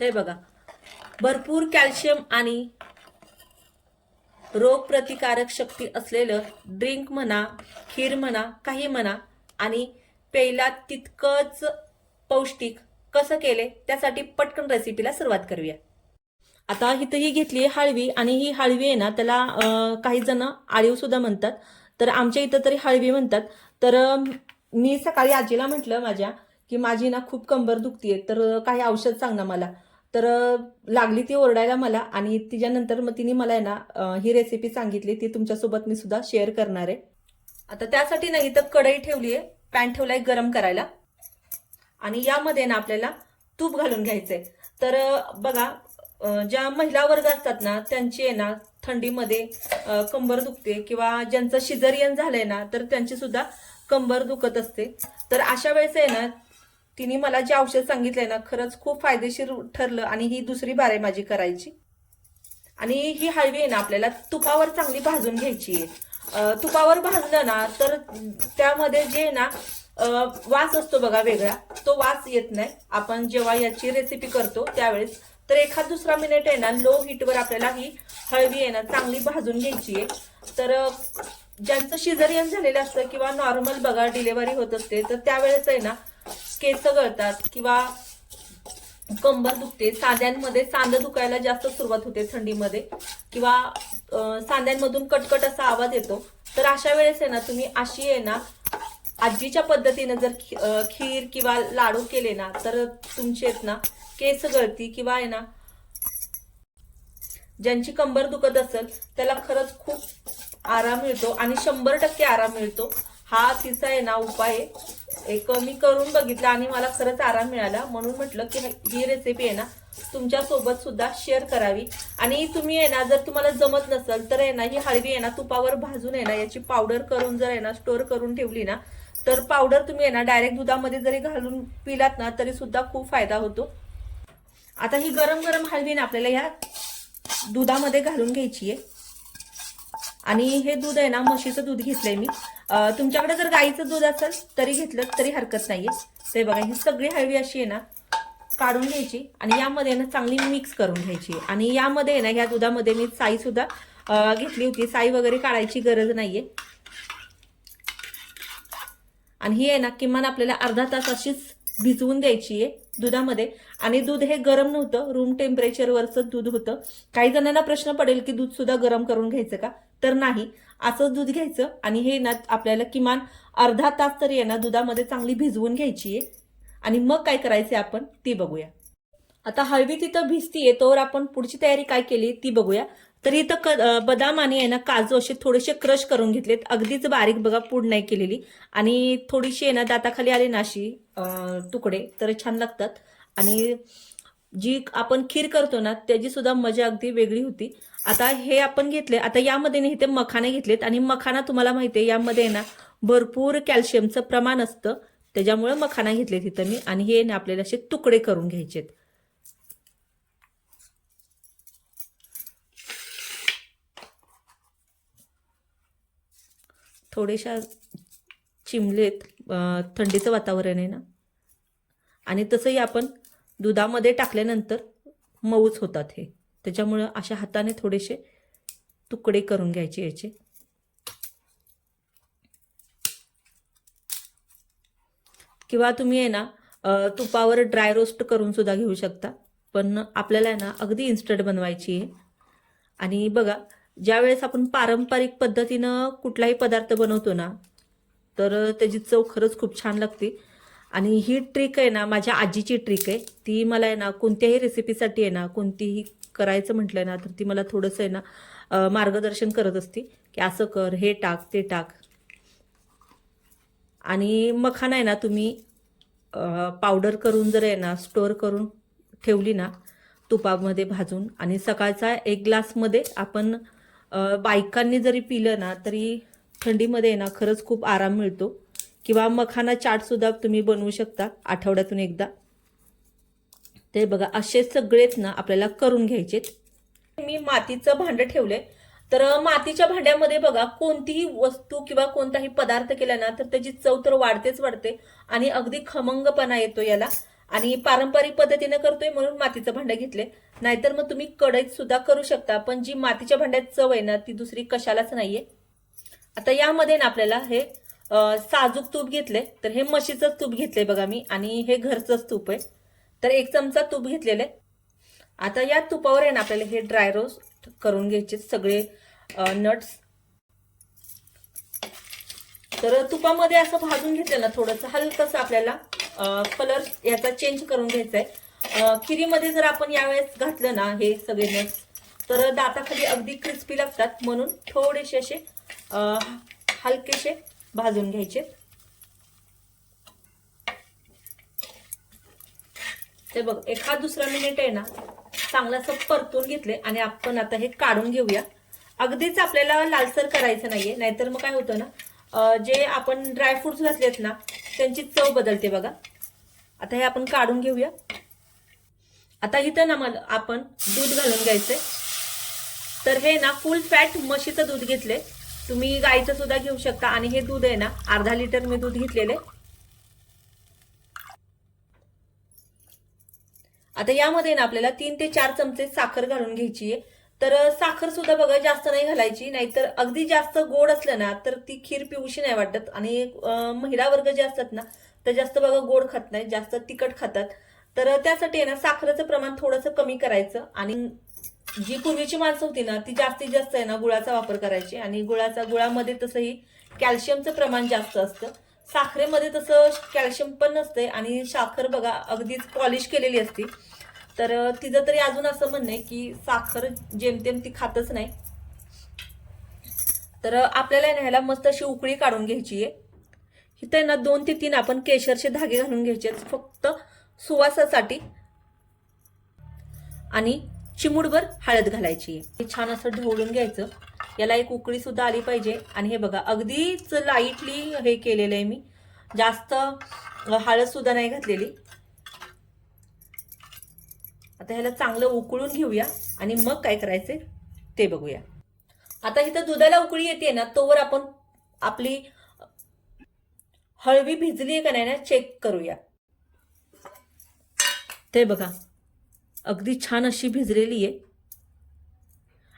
हे बघा. भरपूर कॅल्शियम आणि रोगप्रतिकारक शक्ती असलेलं ड्रिंक म्हणा खीर म्हणा काही म्हणा आणि पेला तितकंच पौष्टिक कसं केले त्यासाठी पटकन रेसिपीला सुरुवात करूया. आता इथं ही घेतली आहे हळवी आणि ही हळवी आहे ना त्याला काही जण आळीव सुद्धा म्हणतात. तर आमच्या इथं तरी हळवी म्हणतात. तर मी सकाळी आजीला म्हटलं माझ्या की माझी ना खूप कंबर दुखतीये तर काही औषध सांग ना मला. तर लागली ती ओरडायला मला आणि तिच्यानंतर मग तिने मला आहे ना ही रेसिपी सांगितली ती तुमच्यासोबत मी सुद्धा शेअर करणार आहे. आता त्यासाठी ना इथं कढई ठेवली आहे पॅन ठेवलाय गरम करायला. आणि यामध्ये ना आपल्याला तूप घालून घ्यायचंय. तर बघा ज्या महिला वर्ग असतात ना त्यांची आहे ना थंडीमध्ये कंबर दुखते किंवा ज्यांचं शिजरियन झालंय ना तर त्यांची सुद्धा कंबर दुखत असते. तर अशा वेळेस आहे ना तिने मला जे औषध सांगितलंय ना खरंच खूप फायदेशीर ठरलं आणि ही दुसरी बार आहे माझी करायची. आणि ही हळवी आहे ना आपल्याला तुपावर चांगली भाजून घ्यायची आहे. तुपावर भाजलं ना तर त्यामध्ये जे आहे ना वास असतो बघा वेगळा तो वास येत नाही. आपण जेव्हा याची रेसिपी करतो त्यावेळेस तर एखाद दुसरा मिनिट आहे ना लो हीटवर आपल्याला ही हळवी आहे ना चांगली भाजून घ्यायची आहे. तर ज्यांचं शिजरियन झालेलं असतं किंवा नॉर्मल बघा डिलेवरी होत असते तर त्यावेळेस आहे ना केस गळतात किंवा कंबर दुखते सांध्यांमध्ये सांध दुखायला जास्त सुरुवात होते थंडीमध्ये किंवा सांध्यांमधून कटकट असा आवाज येतो. तर अशा वेळेस आहे ना तुम्ही अशी आहे ना आजीच्या पद्धतीने जर खीर किंवा लाडू केले ना तर तुमचे आहेत ना केस गळती किंवा आहे ना ज्यांची कंबर दुखत असेल त्याला खरंच खूप आराम मिळतो आणि शंभर टक्के आराम मिळतो. हा तिचा आहे ना उपाय आहे. एक मी करून बघितला आणि मला खरंच आराम मिळाला. म्हणून म्हटलं की ही रेसिपी आहे ना तुमच्यासोबत सुद्धा शेअर करावी. आणि तुम्ही आहे ना जर तुम्हाला जमत नसेल तर आहे ना ही हळवी आहे ना तुपावर भाजून आहे ना याची पावडर करून जर आहे ना स्टोअर करून ठेवली ना तर पावडर तुम्ही आहे ना डायरेक्ट दुधामध्ये जरी घालून पिलात ना तरी सुद्धा खूप फायदा होतो. आता ही गरम गरम हळवी ना आपल्याला ह्या दुधामध्ये घालून घ्यायची आहे. आणि हे दूध आहे ना म्हशीचं दूध घेतलंय मी. तुमच्याकडे जर गाईचं दूध असेल तरी घेतलं तरी हरकत नाहीये. ते बघा ही सगळी हळवी अशी आहे ना काढून घ्यायची आणि यामध्ये ना चांगली मिक्स करून घ्यायची. आणि यामध्ये आहे ना ह्या दुधामध्ये मी साई सुद्धा घेतली होती. साई वगैरे काढायची गरज नाहीये. आणि ही आहे ना किमान आपल्याला अर्धा तास अशीच भिजवून द्यायची आहे दुधामध्ये. आणि दूध हे गरम नव्हतं रूम टेम्परेचरवरचं दूध होतं. काही जणांना प्रश्न पडेल की दूध सुद्धा गरम करून घ्यायचं का? तर नाही. असंच दूध घ्यायचं आणि हे ना आपल्याला किमान अर्धा तास तरी आहे ना दुधामध्ये चांगली भिजवून घ्यायची आहे. आणि मग काय करायचं आपण ती बघूया. आता हळवी तिथं भिजतीये तोवर आपण पुढची तयारी काय केली ती बघूया. तर इथं क बदाम आणि आहे ना काजू असे थोडेसे क्रश करून घेतलेत. अगदीच बारीक बघा पूड नाही केलेली. आणि थोडीशी आहे ना दाताखाली आले ना अशी तुकडे तर छान लागतात. आणि जी आपण खीर करतो ना त्याची सुद्धा मजा अगदी वेगळी होती. आता हे आपण घेतले आता यामध्ये ना इथे मखाने घेतलेत आणि मखाना तुम्हाला माहिती आहे यामध्ये ना भरपूर कॅल्शियमचं प्रमाण असतं. त्याच्यामुळे मखाना घेतले तिथं मी आणि हे ना आपल्याला असे तुकडे करून घ्यायचेत. थोडेशा चिमलेत थंडीचं वातावरण आहे ना. आणि तसंही आपण दुधामध्ये टाकल्यानंतर मऊच होतात हे. त्याच्यामुळं अशा हाताने थोडेसे तुकडे करून घ्यायचे याचे. किंवा तुम्ही आहे ना तुपावर ड्राय रोस्ट करून सुद्धा घेऊ शकता. पण आपल्याला आहे ना अगदी इन्स्टंट बनवायची आहे. आणि बघा ज्यावेळेस आपण पारंपरिक पद्धतीनं कुठलाही पदार्थ बनवतो ना तर त्याची चव खरंच खूप छान लागते. आणि ही ट्रिक आहे ना माझ्या आजीची ट्रिक आहे. ती मला आहे ना कोणत्याही रेसिपीसाठी आहे ना कोणतीही करायचं म्हटलं ना तर ती मला थोडंसं आहे ना मार्गदर्शन करत असते की असं कर हे टाक ते टाक. आणि मखाना आहे ना तुम्ही पावडर करून जर आहे ना स्टोअर करून ठेवली ना तुपामध्ये भाजून आणि सकाळचा एक ग्लासमध्ये आपण बायकांनी जरी पिलं ना तरी थंडीमध्ये आहे ना खरंच खूप आराम मिळतो. किंवा मखाना चाटसुद्धा तुम्ही बनवू शकता आठवड्यातून एकदा. ते बघा असे सगळेच ना आपल्याला करून घ्यायचे मी मातीचं भांडं ठेवलंय. तर मातीच्या भांड्यामध्ये बघा कोणतीही वस्तू किंवा कोणताही पदार्थ केला ना तर त्याची चव तर वाढतेच वाढते आणि अगदी खमंगपणा येतो याला. आणि पारंपरिक पद्धतीने करतोय म्हणून मातीचं भांडं घेतले नाहीतर मग तुम्ही कढईत सुद्धा करू शकता पण जी मातीच्या भांड्यात चव आहे ना ती दुसरी कशालाच नाहीये. आता यामध्ये ना आपल्याला हे साजूक तूप घेतले तर हे म्हशीचं तूप घेतलंय बघा मी आणि हे घरचंच तूप आहे. तर एक चमचा तूप घेतलेलं आहे. आता या तुपावर आहे ना आपल्याला हे ड्राय रोस्ट करून घ्यायचे सगळे नट्स तर तुपामध्ये असं भाजून घेतलं ना थोडंसं हलकंसं आपल्याला कलर याचा चेंज करून घ्यायचा आहे खिरीमध्ये जर आपण यावेळेस घातलं ना हे सगळे नट्स तर दाताखाली अगदी क्रिस्पी लागतात. म्हणून थोडेसे असे हलकेसे भाजून घ्यायचे. ते बघ एखाद दुसरा मिनिट आहे ना चांगलं असं परतून घेतले आणि आपण आता हे काढून घेऊया. अगदीच आपल्याला लालसर करायचं नाहीये नाहीतर मग काय होतं ना जे आपण ड्रायफ्रुट्स घातलेत ना त्यांची चव बदलते बघा. आता हे आपण काढून घेऊया. आता इथं ना मला आपण दूध घालून घ्यायचंय. तर हे ना फुल फॅट म्हशीचं दूध घेतले तुम्ही गाईचं सुद्धा घेऊ शकता आणि हे दूध आहे ना अर्धा लिटर मी दूध घेतलेले आता यामध्ये ना आपल्याला तीन ते चार चमचे साखर घालून घ्यायची आहे. तर साखर सुद्धा बघा जास्त नाही घालायची नाहीतर अगदी जास्त गोड असलं ना तर ती खीर पिऊशी नाही वाटत. आणि महिला वर्ग जे असतात ना तर जास्त बघा गोड खात नाही जास्त तिखट खातात. तर त्यासाठी आहे ना साखरेचं प्रमाण थोडंसं कमी करायचं. आणि जी पूर्वीची माणसं होती ना ती जास्तीत जास्त आहे ना गुळाचा वापर करायची. आणि गुळाचा गुळामध्ये तसंही कॅल्शियमचं प्रमाण जास्त असतं. साखरेमध्ये तसं कॅल्शियम पण नसते आणि साखर बघा अगदीच पॉलिश केलेली असते. तर तिचं तरी अजून असं म्हणणं आहे की साखर जेमतेम ती खातच नाही. तर आपल्याला न्यायला मस्त अशी उकळी काढून घ्यायची आहे. इथं आहे ना दोन ते तीन आपण केशरचे धागे घालून घ्यायचे फक्त सुवासासाठी. आणि चिमूडभर हळद घालायची आहे. हे छान असं ढवळून घ्यायचं. याला एक उकळी सुद्धा आली पाहिजे. आणि हे बघा अगदीच लाईटली हे केलेलं आहे मी. जास्त हळद सुद्धा नाही घातलेली. आता ह्याला चांगलं उकळून घेऊया आणि मग काय करायचे ते बघूया. आता इथं दुधाला उकळी येते ना तोवर आपण आपली हळवी भिजली आहे का नाही ना चेक करूया. ते बघा अगदी छान अशी भिजलेली आहे.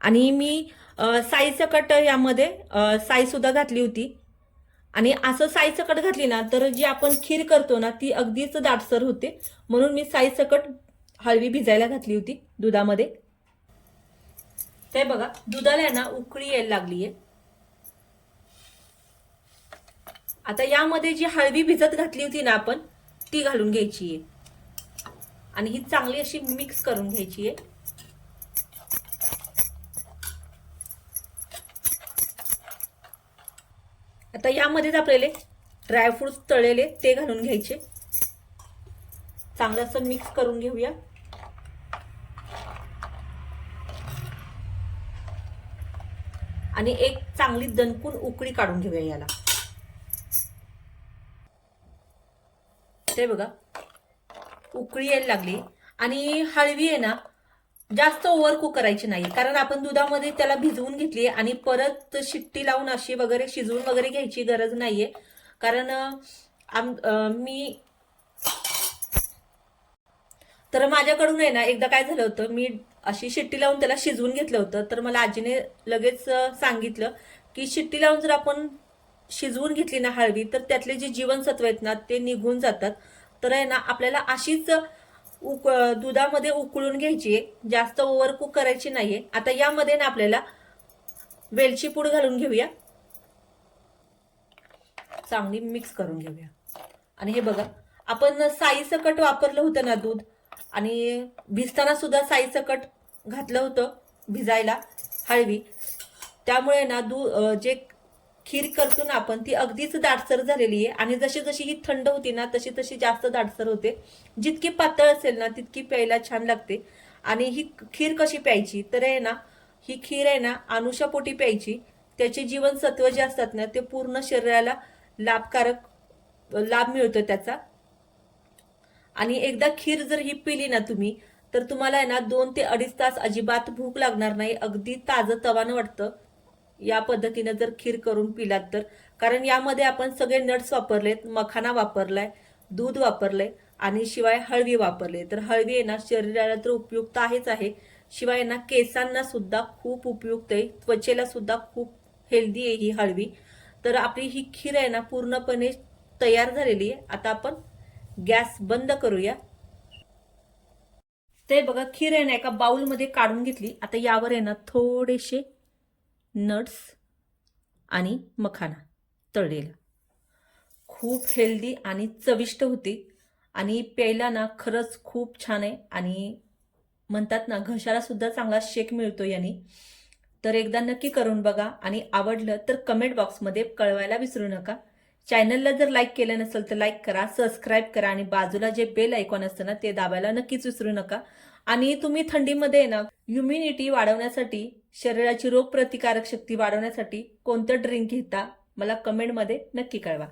आणि मी साईसकट यामध्ये साईसुद्धा साई सुद्धा घातली होती. आणि असं साई सकट घातली ना तर जी आपण खीर करतो ना ती अगदीच दाटसर होते. म्हणून मी साई सकट हळवी भिजायला घातली होती दुधामध्ये. ते बघा दुधाला ना उकळी यायला लागली आहे. आता यामध्ये जी हळवी भिजत घातली होती ना आपण ती घालून घ्यायची आहे. आणि ही चांगली अशी मिक्स करून घ्यायची आहे. आता यामध्येच आपल्याला ड्रायफ्रुट्स तळलेले ते घालून घ्यायचे. चांगलं असं मिक्स करून घेऊया. आणि एक चांगली दणकून उकळी काढून घेऊया याला. ते बघा उकळी यायला लागली. आणि हळवी आहे ना जास्त ओव्हर कुक करायची नाही. कारण आपण दुधामध्ये त्याला भिजवून घेतली आणि परत शिट्टी लावून अशी वगैरे शिजवून वगैरे घ्यायची गरज नाहीये. कारण आम मी तर माझ्याकडून आहे ना एकदा काय झालं होतं मी अशी शिट्टी लावून त्याला शिजवून घेतलं होतं. तर मला आजीने लगेच सांगितलं की शिट्टी लावून जर आपण शिजवून घेतली ना हळवी तर त्यातले जे जीवनसत्व आहेत ना ते निघून जातात. तर आहे ना आपल्याला अशीच उक दुधामध्ये उकळून घ्यायची. आहे जास्त ओव्हर कुक करायची नाहीये. आता यामध्ये ना आपल्याला वेलची पूड घालून घेऊया. चांगली मिक्स करून घेऊया. आणि हे बघा आपण साई सकट वापरलं होतं ना दूध. आणि भिजताना सुद्धा साई सकट घातलं होतं भिजायला हळवी. त्यामुळे ना दूध जे खीर करतो ना आपण ती अगदीच दाटसर झालेली आहे. आणि जशी जशी ही थंड होती ना तशी तशी जास्त दाटसर होते. जितकी पातळ असेल ना तितकी प्यायला छान लागते. आणि ही खीर कशी प्यायची? तर आहे ना ही खीर आहे ना अनुषापोटी प्यायची. त्याचे जीवनसत्व जे असतात ना ते पूर्ण शरीराला लाभकारक लाभ मिळतो त्याचा. आणि एकदा खीर जर ही पिली ना तुम्ही तर तुम्हाला आहे ना दोन ते अडीच तास अजिबात भूक लागणार नाही. अगदी ताजं तवानं वाटतं. या पद्धतीनं जर खीर करून पिलात तर. कारण यामध्ये आपण सगळे नट्स वापरलेत मखाना वापरलाय दूध वापरलंय आणि शिवाय हळवी वापरले तर हळवी आहे ना शरीराला तर उपयुक्त आहेच आहे. शिवाय ना केसांना सुद्धा खूप उपयुक्त आहे. त्वचेला सुद्धा खूप हेल्दी आहे ही हळवी. तर आपली ही खीर आहे ना पूर्णपणे तयार झालेली आहे. आता आपण गॅस बंद करूया. ते बघा खीर आहे ना एका बाउलमध्ये काढून घेतली. आता यावर आहे ना थोडेसे नट्स आणि मखाना तळलेला. खूप हेल्दी आणि चविष्ट होती आणि प्यायला ना खरंच खूप छान आहे आणि म्हणतात ना घशालासुद्धा चांगला शेक मिळतो याने. तर एकदा नक्की करून बघा आणि आवडलं तर कमेंट बॉक्समध्ये कळवायला विसरू नका. चॅनलला जर लाईक केलं नसेल तर लाईक करा सबस्क्राईब करा आणि बाजूला जे बेल आयकॉन असतं ना ते दाबायला नक्कीच विसरू नका. आणि तुम्ही थंडीमध्ये आहे ना ह्युम्युनिटी वाढवण्यासाठी शरीराची रोगप्रतिकारक शक्ती वाढवण्यासाठी कोणतं ड्रिंक घेता? मला कमेंटमध्ये नक्की कळवा.